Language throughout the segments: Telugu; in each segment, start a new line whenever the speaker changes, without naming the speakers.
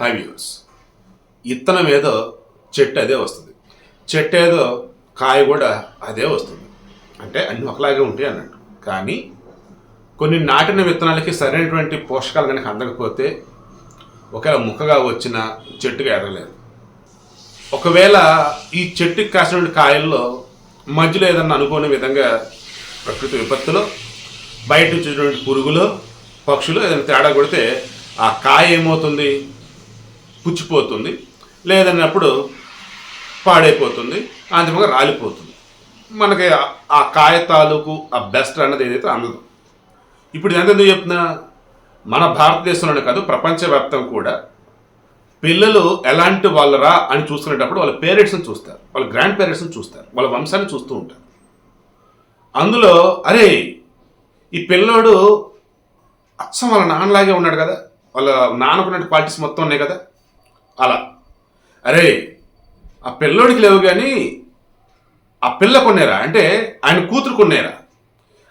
హై వ్యూస్ ఇత్తనం ఏదో చెట్టు అదే వస్తుంది. చెట్టు ఏదో కాయ కూడా అదే వస్తుంది. అంటే అన్ని ఒకలాగే ఉంటాయి అన్నట్టు. కానీ కొన్ని నాటిన విత్తనాలకి సరైనటువంటి పోషకాలు కనుక అందకపోతే ఒకవేళ ముక్కగా వచ్చిన చెట్టుగా ఎదగలేదు ఒకవేళ ఈ చెట్టుకి కాసినటువంటి కాయల్లో మధ్యలో ఏదన్నా అనుకోని విధంగా ప్రకృతి విపత్తులో బయట నుంచి వచ్చినటువంటి పురుగులు పక్షులు ఏదైనా తేడా కొడితే ఆ కాయ ఏమవుతుంది? పుచ్చిపోతుంది లేదన్నప్పుడు పాడైపోతుంది అంతిమంగా రాలిపోతుంది. మనకి ఆ- కాయ తాలూకు ఆ బెస్ట్ అన్నది ఏదైతే అందదు. ఇప్పుడు ఎంత ఎందుకు చెప్తున్నా? మన భారతదేశంలోనే కాదు ప్రపంచవ్యాప్తం కూడా పిల్లలు ఎలాంటి వాళ్ళరా అని చూసుకునేటప్పుడు వాళ్ళ పేరెంట్స్ని చూస్తారు వాళ్ళ గ్రాండ్ పేరెంట్స్ని చూస్తారు వాళ్ళ వంశాన్ని చూస్తూ ఉంటారు. అందులో అరే ఈ పిల్లోడు అచ్చం వాళ్ళ నాన్నలాగే ఉన్నాడు కదా వాళ్ళ నాన్నకున్న క్వాలిటీస్ మొత్తం ఉన్నాయి కదా అలా. అరే ఆ పిల్లోడికి లేవు కానీ ఆ పిల్ల కొన్నారా? అంటే ఆయన కూతురు కొన్నారా?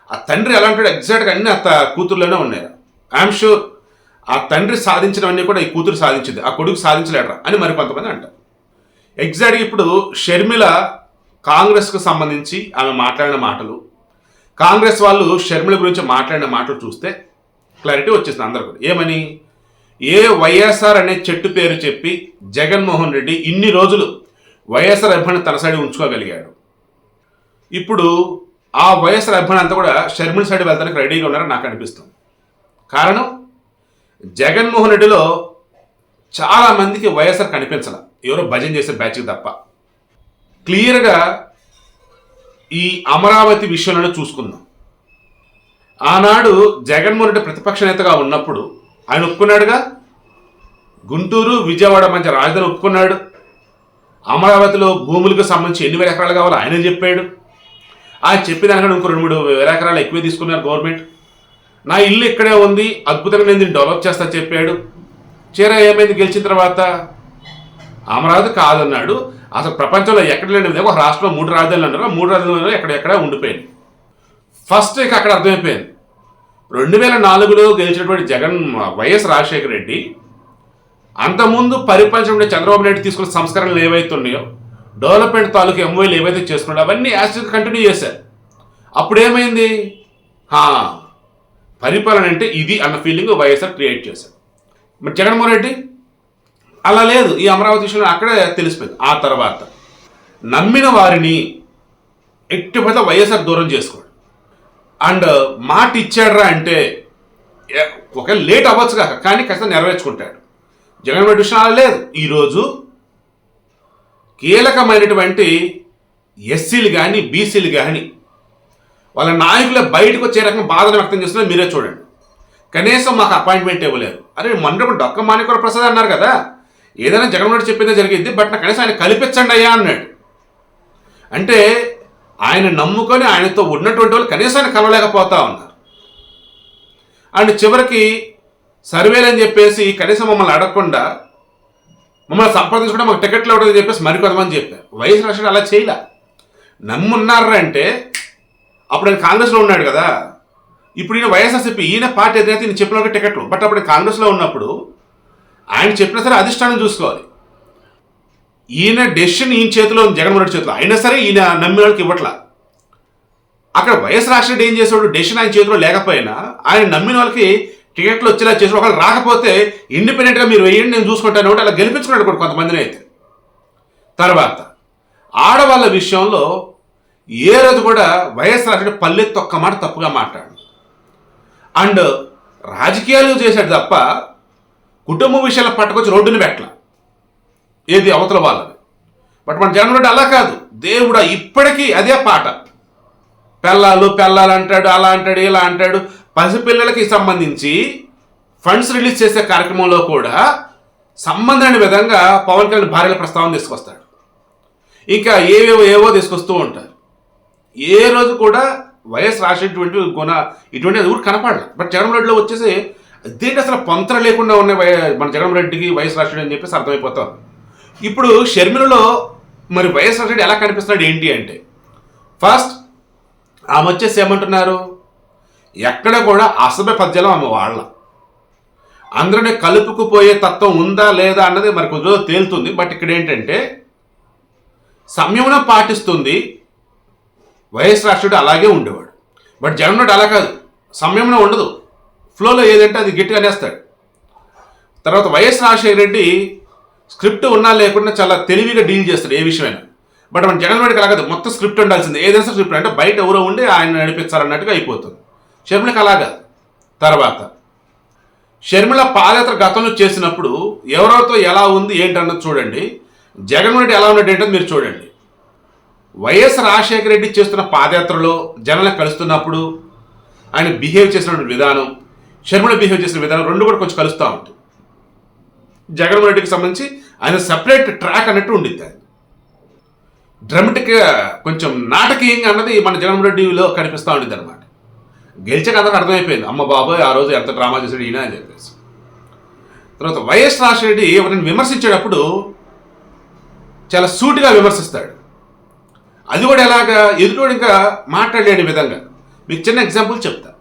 ఆ తండ్రి ఎలా ఉంటాడు ఎగ్జాక్ట్గా అన్ని అత్త కూతురులోనే ఉన్నాయా ఐఎమ్ షూర్ ఆ తండ్రి సాధించినవన్నీ కూడా ఈ కూతురు సాధించింది. ఆ కొడుకు సాధించలేడరా అని మరి కొంతమంది అంటారు. ఎగ్జాక్ట్గా ఇప్పుడు షర్మిల కాంగ్రెస్కు సంబంధించి ఆమె మాట్లాడిన మాటలు కాంగ్రెస్ వాళ్ళు షర్మిల గురించి మాట్లాడిన మాటలు చూస్తే క్లారిటీ వచ్చేసింది కూడా ఏమని? ఏ వైఎస్ఆర్ అనే చెట్టు పేరు చెప్పి జగన్మోహన్ రెడ్డి ఇన్ని రోజులు వైఎస్ఆర్ అభిమాని తన సైడ్ ఉంచుకోగలిగాడు. ఇప్పుడు ఆ వైఎస్ఆర్ అభిమాని అంతా కూడా షర్మిల సైడ్ వెళ్తానికి రెడీగా ఉన్నారని నాకు అనిపిస్తుంది. కారణం జగన్మోహన్ రెడ్డిలో చాలా మందికి వైఎస్ఆర్ కనిపించాల. ఎవరో భజన చేసే బ్యాచ్కి తప్ప. క్లియర్గా ఈ అమరావతి విషయంలోనే చూసుకుందాం. ఆనాడు జగన్మోహన్ రెడ్డి ప్రతిపక్ష నేతగా ఉన్నప్పుడు ఆయన ఒప్పుకున్నాడుగా? గుంటూరు విజయవాడ మధ్య రాజధాని ఒప్పుకున్నాడు. అమరావతిలో భూములకు సంబంధించి ఎన్ని వేల ఎకరాలు కావాలో ఆయన చెప్పాడు. ఆయన చెప్పిన ఇంకో రెండు మూడు వేల ఎకరాలు ఎక్కువే తీసుకున్నారు గవర్నమెంట్. నా ఇల్లు ఇక్కడే ఉంది అద్భుతంగా నేను దీన్ని డెవలప్ చేస్తా చెప్పాడు. చీర ఏమైంది గెలిచిన తర్వాత? అమరావతి కాదన్నాడు. అసలు ప్రపంచంలో ఎక్కడ లేని విధంగా ఒక రాష్ట్రంలో మూడు రాజధానులు అన్నారు. మూడు రాజధానులు ఎక్కడెక్కడ ఉండిపోయింది? ఫస్ట్ ఇక అక్కడ అర్థమైపోయింది. రెండు వేల నాలుగులో గెలిచినటువంటి జగన్ వైఎస్ రాజశేఖర రెడ్డి అంతకుముందు పరిపాలించిన చంద్రబాబు నాయుడు తీసుకున్న సంస్కరణలు ఏవైతే ఉన్నాయో డెవలప్మెంట్ తాలూకు ఎంఓఏలు ఏవైతే చేసుకున్నాడో అవన్నీ యాక్చువల్గా కంటిన్యూ చేశారు. అప్పుడు ఏమైంది హా, పరిపాలన అంటే ఇది అన్న ఫీలింగ్ వైఎస్ఆర్ క్రియేట్ చేశారు. మరి జగన్మోహన్ రెడ్డి? అలా లేదు. ఈ అమరావతి విషయంలో అక్కడే తెలిసిపోయింది. ఆ తర్వాత నమ్మిన వారిని ఎట్టి వైఎస్ఆర్ దూరం చేసుకోండి. అండ్ మాట ఇచ్చాడ్రా అంటే ఒకవేళ ఒక లేట్ అవ్వచ్చు కాక కానీ ఖచ్చితంగా నెరవేర్చుకుంటాడు. జగన్ రెడ్డి విషయం అలా లేదు ఈరోజు కీలకమైనటువంటి ఎస్సీలు కానీ బీసీలు కానీ వాళ్ళ నాయకుల బయటకు వచ్చే రకంగా బాధను వ్యక్తం చేస్తున్నా మీరే చూడండి. కనీసం మాకు అపాయింట్మెంట్ ఇవ్వలేదు. అరే మొన్న డొక్క మాణికూర ప్రసాద్ అన్నారు కదా ఏదైనా జగన్మోహన్ రెడ్డి చెప్పిందే జరిగింది బట్ నాకు కనీసం ఆయన కల్పించండి అయ్యా అన్నాడు. అంటే ఆయన నమ్ముకొని ఆయనతో ఉన్నటువంటి వాళ్ళు కనీసం కలవలేకపోతా ఉన్నారు. అండ్ చివరికి సర్వేలు అని చెప్పేసి కనీసం మమ్మల్ని అడగకుండా మమ్మల్ని సంప్రదించుకుంటే మాకు టికెట్లు ఇవ్వడం చెప్పేసి మరికొంతమంది చెప్పారు. వైఎస్ రాష్ట్రం అలా చేయలే. నమ్మున్నారా అంటే అప్పుడు ఆయన కాంగ్రెస్లో ఉన్నాడు కదా. ఇప్పుడు ఈయన వైఎస్ఆర్సీపీ ఈయన పార్టీ ఎదురైతే ఈయన చెప్పిన టికెట్లు బట్ అప్పుడు కాంగ్రెస్లో ఉన్నప్పుడు ఆయన చెప్పినా సరే అధిష్టానం చూసుకోవాలి. ఈయన డెసిషన్ ఈయన చేతిలో ఉంది, జగన్మోహన్ రెడ్డి చేతిలో. అయినా సరే ఈయన నమ్మిన వాళ్ళకి ఇవ్వట్లా. అక్కడ వైఎస్ రాష్ట్రెడ్డి ఏం చేసాడు డెసిషన్ ఆయన చేతిలో లేకపోయినా ఆయన నమ్మిన వాళ్ళకి టికెట్లు వచ్చేలా చేసి ఒకవేళ రాకపోతే ఇండిపెండెంట్గా మీరు వేయండి నేను చూసుకుంటాను అంటే అలా గెలిపించుకున్నాడు కూడా కొంతమందిని అయితే. తర్వాత ఆడవాళ్ళ విషయంలో ఏ రోజు కూడా వైఎస్ రాష్ట్రెడ్డి పల్లెత్తి ఒక్క మాట తప్పుగా మాట్లాడు. అండ్ రాజకీయాలు చేశాడు తప్ప కుటుంబ విషయాలు పట్టుకొచ్చి రోడ్డుని పెట్టలా. ఏది అవతల వాళ్ళది? బట్ మన జగన్ రెడ్డి అలా కాదు. దేవుడా ఇప్పటికీ అదే పాట. పెళ్ళాలు పెళ్ళాలు అంటాడు అలా అంటాడు ఇలా అంటాడు. పసిపిల్లలకి సంబంధించి ఫండ్స్ రిలీజ్ చేసే కార్యక్రమంలో కూడా సంబంధమైన విధంగా పవన్ కళ్యాణ్ భార్యల ప్రస్తావన తీసుకొస్తాడు. ఇంకా ఏవేవో ఏవో తీసుకొస్తూ ఉంటారు. ఏ రోజు కూడా వైఎస్ రాసేటువంటి గుణ ఇటువంటి అది ఊరు కనపడలే బట్ జగన్ రెడ్డిలో వచ్చేసి దేంటి అసలు పొంతన లేకుండా ఉన్నాయి వై- మన జగన్ రెడ్డికి వైఎస్ రాష్ట్రుడు అని చెప్పేసి అర్థమైపోతాం ఇప్పుడు షర్మిలలో మరి వైఎస్ రెడ్డి ఎలా కనిపిస్తున్నాడు ఏంటి అంటే ఫస్ట్ ఆమె వచ్చేసి ఏమంటున్నారు? ఎక్కడ కూడా అసభ్య పద్యాలు ఆమె వాళ్ళ. అందరిని కలుపుకుపోయే తత్వం ఉందా లేదా అన్నది మరి కొద్ది రోజులు తేలుతుంది. బట్ ఇక్కడ ఏంటంటే సంయమనం పాటిస్తుంది వైఎస్ రాష్ట్రుడు అలాగే ఉండేవాడు. బట్ జగన్నాడు అలా కాదు. సంయమనం ఉండదు. ఫ్లోలో ఏదంటే అది గట్టిగా అనేస్తాడు. తర్వాత వైఎస్ రాజశేఖర రెడ్డి స్క్రిప్ట్ ఉన్నా లేకుండా చాలా తెలివిగా డీల్ చేస్తాడు ఏ విషయమైనా. బట్ మన జగన్ రెడ్డికి అలాగదు మొత్తం స్క్రిప్ట్ ఉండాల్సింది. ఏదైనా స్క్రిప్ట్ అంటే బయట ఎవరో ఉండి ఆయన నడిపించాలన్నట్టుగా అయిపోతుంది. షర్మిలకి అలాగా తర్వాత షర్మిళ పాదయాత్ర గతంలో చేసినప్పుడు ఎవరితో ఎలా ఉంది ఏంటన్నది చూడండి. జగన్మోహన్ రెడ్డి ఎలా ఉన్నాడు ఏంటో మీరు చూడండి. వైఎస్ రాజశేఖర రెడ్డి చేస్తున్న పాదయాత్రలో జనాలను కలుస్తున్నప్పుడు ఆయన బిహేవ్ చేసినటువంటి విధానం షర్మిల బిహేవ్ చేసిన విధానం రెండు కూడా కొంచెం కలుస్తూ ఉంటుంది. జగన్మోహన్ రెడ్డికి సంబంధించి ఆయన సపరేట్ ట్రాక్ అన్నట్టు ఉండిద్ది ఆయన. డ్రమటిక్గా కొంచెం నాటకీయంగా అన్నది మన జగన్మోహన్ రెడ్డిలో కనిపిస్తూ ఉండిద్ది అనమాట గెలిచాక అందరికి అర్థమైపోయింది. అమ్మ బాబోయ్ ఆ రోజు ఎంత డ్రామా చేశాడు ఈయన అని చెప్పేసి. తర్వాత వైఎస్ రాజశేఖర రెడ్డి ఎవరిని విమర్శించేటప్పుడు చాలా సూటిగా విమర్శిస్తాడు. అది కూడా ఎలాగా? ఎదుటోడు ఇంకా మాట్లాడలేని విధంగా. మీకు చిన్న ఎగ్జాంపుల్ చెప్తా.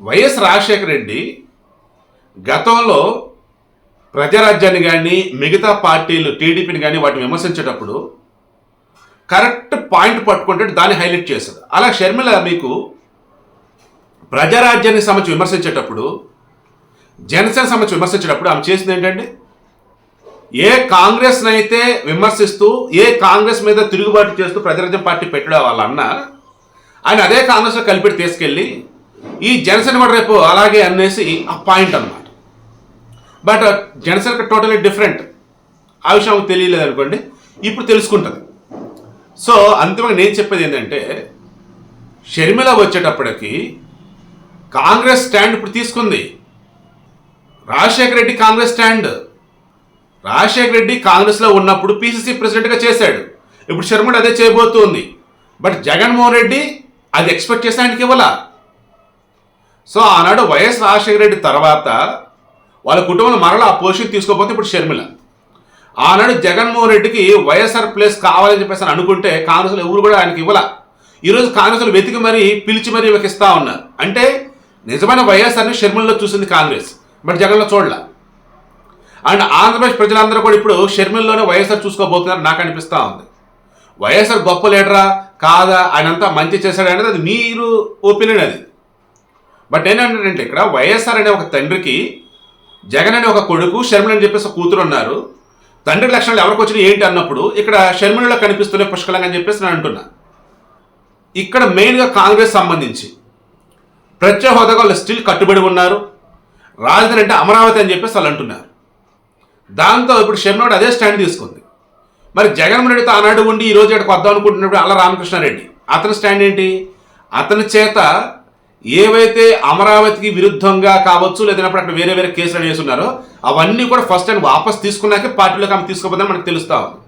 వైఎస్ రాజశేఖర రెడ్డి గతంలో ప్రజారాజ్యాన్ని కానీ మిగతా పార్టీలు టీడీపీని కానీ వాటిని విమర్శించేటప్పుడు కరెక్ట్ పాయింట్ పట్టుకుంటే దాన్ని హైలైట్ చేశారు అలా షర్మిల మీకు ప్రజారాజ్యాన్ని సంబంధించి విమర్శించేటప్పుడు జనసేన సంబంధించి విమర్శించేటప్పుడు ఆమె చేసింది ఏంటంటే ఏ కాంగ్రెస్ని అయితే విమర్శిస్తూ ఏ కాంగ్రెస్ మీద తిరుగుబాటు చేస్తూ ప్రజారాజ్యం పార్టీ పెట్టడం వాళ్ళ అన్న ఆయన అదే కాంగ్రెస్లో కలిపి తీసుకెళ్ళి ఈ జనసేన రేపు అలాగే అనేసి ఆ పాయింట్ అనమాట బట్ జనసేనకి టోటలీ డిఫరెంట్. ఆ విషయం ఆమెకు తెలియలేదు అనుకోండి ఇప్పుడు తెలుసుకుంటుంది. సో అంతిమంగా నేను చెప్పేది ఏంటంటే షర్మిల వచ్చేటప్పటికి కాంగ్రెస్ స్టాండ్ ఇప్పుడు తీసుకుంది. రాజశేఖర రెడ్డి కాంగ్రెస్ స్టాండ్. రాజశేఖర రెడ్డి కాంగ్రెస్లో ఉన్నప్పుడు పిసిసి ప్రెసిడెంట్గా చేశాడు. ఇప్పుడు షర్మిల అదే చేయబోతుంది. బట్ జగన్మోహన్ రెడ్డి అది ఎక్స్పెక్ట్ చేసిన ఆయనకి ఇవ్వాల? సో ఆనాడు వైఎస్ రాజశేఖర రెడ్డి తర్వాత వాళ్ళ కుటుంబంలో మరలా ఆ పొజిషన్ తీసుకోకపోతే ఇప్పుడు షర్మిల. ఆనాడు జగన్మోహన్ రెడ్డికి వైఎస్ఆర్ ప్లేస్ కావాలని చెప్పేసి అని అనుకుంటే కాంగ్రెస్లో ఎవరు కూడా ఆయనకి ఇవ్వాల. ఈరోజు కాంగ్రెస్లు వెతికి మరీ పిలిచి మరీ ఇవ్వకి ఉన్నారు. అంటే నిజమైన వైఎస్ఆర్ని షర్మిలలో చూసింది కాంగ్రెస్ బట్ జగన్లో చూడలే. అండ్ ఆంధ్రప్రదేశ్ ప్రజలందరూ కూడా ఇప్పుడు షర్మిల్లోనే వైఎస్ఆర్ చూసుకోబోతున్నారు నాకు అనిపిస్తూ ఉంది. వైఎస్ఆర్ గొప్ప లీడరా కాదా ఆయన అంతా మంచి చేశాడు అనేది అది మీరు ఒపీనియన్ అది. బట్ ఏంటంటే ఇక్కడ వైఎస్ఆర్ అనే ఒక తండ్రికి జగన్ అనే ఒక కొడుకు షర్మిల అని చెప్పేసి కూతురు ఉన్నారు తండ్రి లక్షణాలు ఎవరికి వచ్చినాయి ఏంటి అన్నప్పుడు ఇక్కడ షర్మిలలో కనిపిస్తున్నాయి పుష్కలంగా అని చెప్పేసి నేను అంటున్నా. ఇక్కడ మెయిన్గా కాంగ్రెస్ సంబంధించి ప్రత్యేక హోదాగా వాళ్ళు స్టిల్ కట్టుబడి ఉన్నారు. రాజధాని అంటే అమరావతి అని చెప్పేసి వాళ్ళు అంటున్నారు. దాంతో ఇప్పుడు షర్మిల అదే స్టాండ్ తీసుకుంది. మరి జగన్మోహన్ రెడ్డితో ఆనాడు ఉండి ఈ రోజు ఇక్కడికి వద్దాం అనుకుంటున్నప్పుడు అలా రామకృష్ణారెడ్డి. అతని స్టాండ్ ఏంటి? అతని చేత ఏవైతే అమరావతికి విరుద్ధంగా కావచ్చు లేదన్నప్పుడు అక్కడ వేరే వేరే కేసులు అనేసి ఉన్నారో అవన్నీ కూడా ఫస్ట్ టైం వాపస్ తీసుకున్నాకే పార్టీలోకి ఆమె తీసుకోపోదని మనకు తెలుస్తా ఉంది.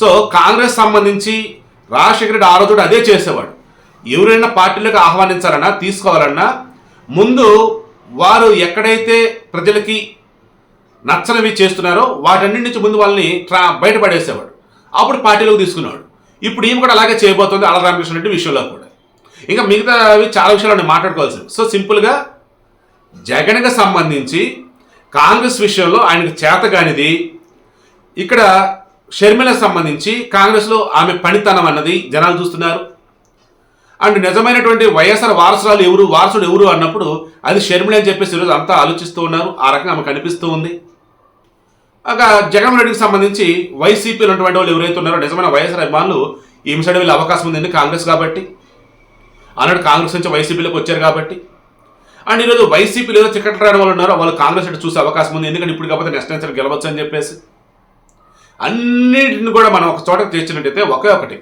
సో కాంగ్రెస్ సంబంధించి రాజశేఖర రెడ్డి ఆ రోజు అదే చేసేవాడు. ఎవరైనా పార్టీలోకి ఆహ్వానించాలన్నా తీసుకోవాలన్నా ముందు వారు ఎక్కడైతే ప్రజలకి నచ్చనివి చేస్తున్నారో వాటన్నిటి నుంచి ముందు వాళ్ళని ట్రా బయటపడేసేవాడు. అప్పుడు పార్టీలోకి తీసుకున్నాడు ఇప్పుడు ఈమె కూడా అలాగే చేయబోతుంది అల రామకృష్ణ రెడ్డి విషయంలో కూడా. ఇంకా మిగతా అవి చాలా విషయాలు ఉన్నాయి మాట్లాడుకోవాల్సింది. సో సింపుల్గా జగన్కి సంబంధించి కాంగ్రెస్ విషయంలో ఆయనకు చేతగానిది ఇక్కడ షర్మిలకు సంబంధించి కాంగ్రెస్లో ఆమె పనితనం అన్నది జనాలు చూస్తున్నారు. అండ్ నిజమైనటువంటి వైఎస్ఆర్ వారసురాలు ఎవరు వారసుడు ఎవరు అన్నప్పుడు అది షర్మిల అని చెప్పేసి ఈరోజు అంతా ఆలోచిస్తూ ఉన్నారు. ఆ రకంగా ఆమె కనిపిస్తూ ఉంది. ఒక జగన్ రెడ్డికి సంబంధించి వైసీపీలో ఉన్నటువంటి వాళ్ళు ఎవరైతే ఉన్నారో నిజమైన వైఎస్ఆర్ అభిమానులు ఈ సైడ్ వెళ్ళే అవకాశం ఉందండి కాంగ్రెస్ కాబట్టి. ఆనాడు కాంగ్రెస్ నుంచి వైసీపీలోకి వచ్చారు కాబట్టి. అండ్ ఈరోజు వైసీపీలో ఏదో టికెట్ రావడం వాళ్ళు ఉన్నారో వాళ్ళు కాంగ్రెస్ సైడ్ చూసే అవకాశం ఉంది. ఎందుకంటే ఇప్పుడు కాకపోతే నెక్స్ట్ టైం గెలవచ్చు అని చెప్పేసి. అన్నిటిని కూడా మనం ఒక చోట తీర్చినట్టయితే ఒకే ఒకటి.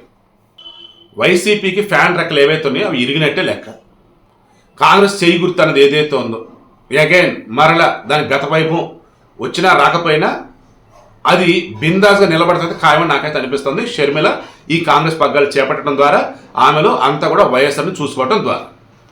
వైసీపీకి ఫ్యాన్ రెక్కలు ఏవైతే ఉన్నాయో అవి ఇరిగినట్టే లెక్క. కాంగ్రెస్ చేయి గుర్తు అన్నది ఏదైతే ఉందో. అగైన్ మరల దాని గత వైభవం వచ్చినా రాకపోయినా అది బిందాస్గా నిలబడుతుంది ఖాయమని నాకైతే అనిపిస్తుంది. షర్మిల ఈ కాంగ్రెస్ పగ్గాలు చేపట్టడం ద్వారా ఆమెలో అంతా కూడా వైఎస్ఆర్ని చూసుకోవడం ద్వారా.